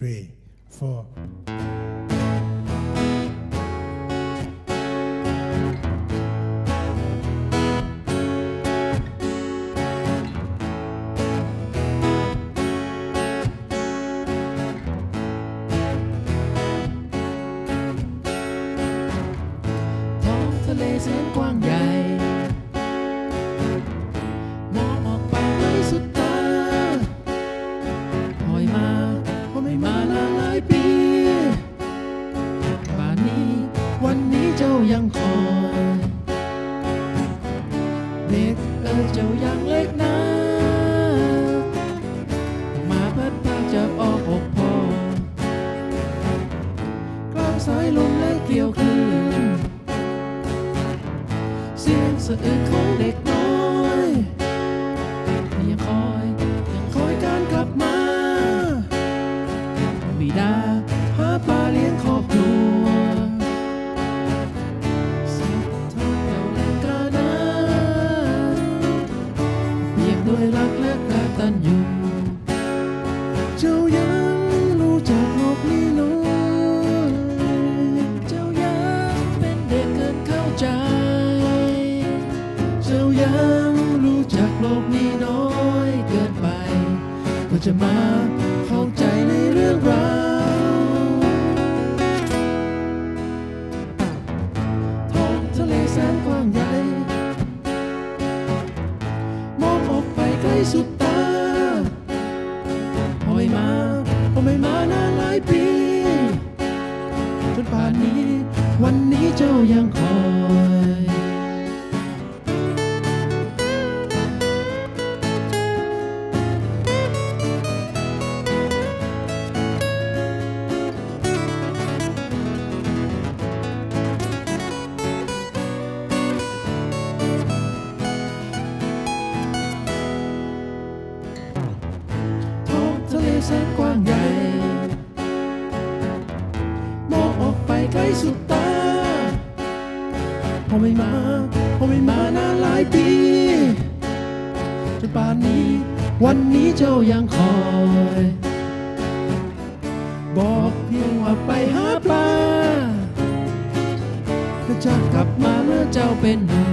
three, four. quang nhà สายลมและเกี่ยวคลื่นเสียงสะอื้นของเด็กน้อยยังคอย ใจ เจ้ายังรู้จักโลกนี้น้อยเกินไปเพื่อจะมาเข้าใจในเรื่องราวท้องทะเลแสนกว้างใหญ่ มองออกไปไกลสุดตาพอยมาพอไม่มานานหลายปีจนป่านนี้วัน 做人害。識關係，剝殼閉雞説。 พอไม่มาพอไม่มานานหลายปีจนป่านนี้ วันนี้เจ้ายังคอย บอกเพียงว่าไปหาปลาและจะกลับมาเมื่อเจ้าเป็นหนุ่ม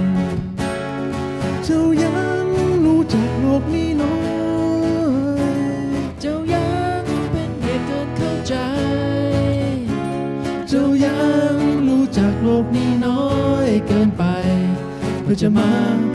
เจ้ายังรู้จักโลกนี้น้อยเจ้ายังเป็นเด็กเกินเข้าใจ เจ้ายังรู้จักโลกนี้น้อย 아프지 마.